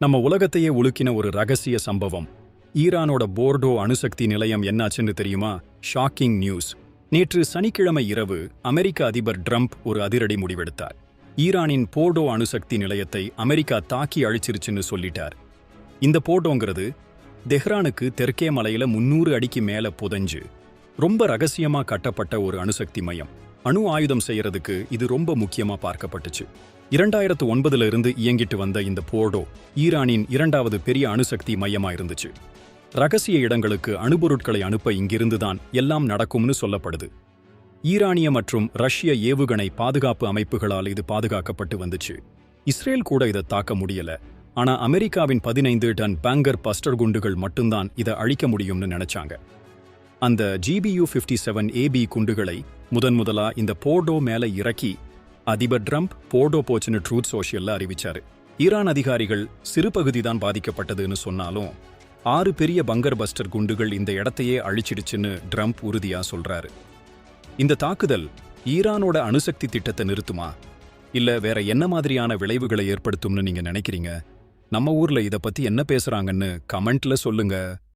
நம்ம உலகத்தையே உலுக்கின ஒரு ரகசிய சம்பவம். ஈரானோட போர்டோ அணுசக்தி நிலையம் என்னாச்சுன்னு தெரியுமா? ஷாக்கிங் நியூஸ் நேற்று சனிக்கிழமை இரவு அமெரிக்க அதிபர் ட்ரம்ப் ஒரு அதிரடி முடிவெடுத்தார். ஈரானின் போர்டோ அணுசக்தி நிலையத்தை அமெரிக்கா தாக்கி அழிச்சிருச்சுன்னு சொல்லிட்டார். இந்த போர்டோங்கிறது தெஹ்ரானுக்கு தெற்கே மலையில முன்னூறு அடிக்கு மேல புதஞ்சு ரொம்ப ரகசியமா கட்டப்பட்ட ஒரு அணுசக்தி மையம். அணு ஆயுதம் செய்யறதுக்கு இது ரொம்ப முக்கியமா பார்க்கப்பட்டுச்சு. இரண்டாயிரத்து ஒன்பதுல இருந்து இயங்கிட்டு வந்த இந்த போர்டோ ஈரானின் இரண்டாவது பெரிய அணுசக்தி மையமா இருந்துச்சு. ரகசிய இடங்களுக்கு அணுபொருட்களை அனுப்ப இங்கிருந்துதான் எல்லாம் நடக்கும்னு சொல்லப்படுது. ஈரானிய மற்றும் ரஷ்ய ஏவுகணை பாதுகாப்பு அமைப்புகளால் இது பாதுகாக்கப்பட்டு வந்துச்சு. இஸ்ரேல் கூட இதை தாக்க முடியல. ஆனா அமெரிக்காவின் பதினைந்து டன் பேங்கர் பஸ்டர் குண்டுகள் மட்டும்தான் இதை அழிக்க முடியும்னு நினைச்சாங்க. அந்த ஜிபியு ஃபிஃப்டி செவன் ஏபி குண்டுகளை முதன் முதலா இந்த போர்டோ மேல இறக்கி அதிபர் ட்ரம்ப் போர்டோ போச்சுன்னு ட்ரூத் சோஷியல்ல அறிவிச்சாரு. ஈரான் அதிகாரிகள் சிறு பகுதி தான் பாதிக்கப்பட்டதுன்னு சொன்னாலும் ஆறு பெரிய பங்கர் பஸ்டர் குண்டுகள் இந்த இடத்தையே அழிச்சிடுச்சுன்னு ட்ரம்ப் உறுதியா சொல்றாரு. இந்த தாக்குதல் ஈரானோட அணுசக்தி திட்டத்தை நிறுத்துமா? இல்ல வேற என்ன மாதிரியான விளைவுகளை ஏற்படுத்தும்னு நீங்க நினைக்கிறீங்க? நம்ம ஊர்ல இத பத்தி என்ன பேசுறாங்கன்னு கமெண்ட்ல சொல்லுங்க.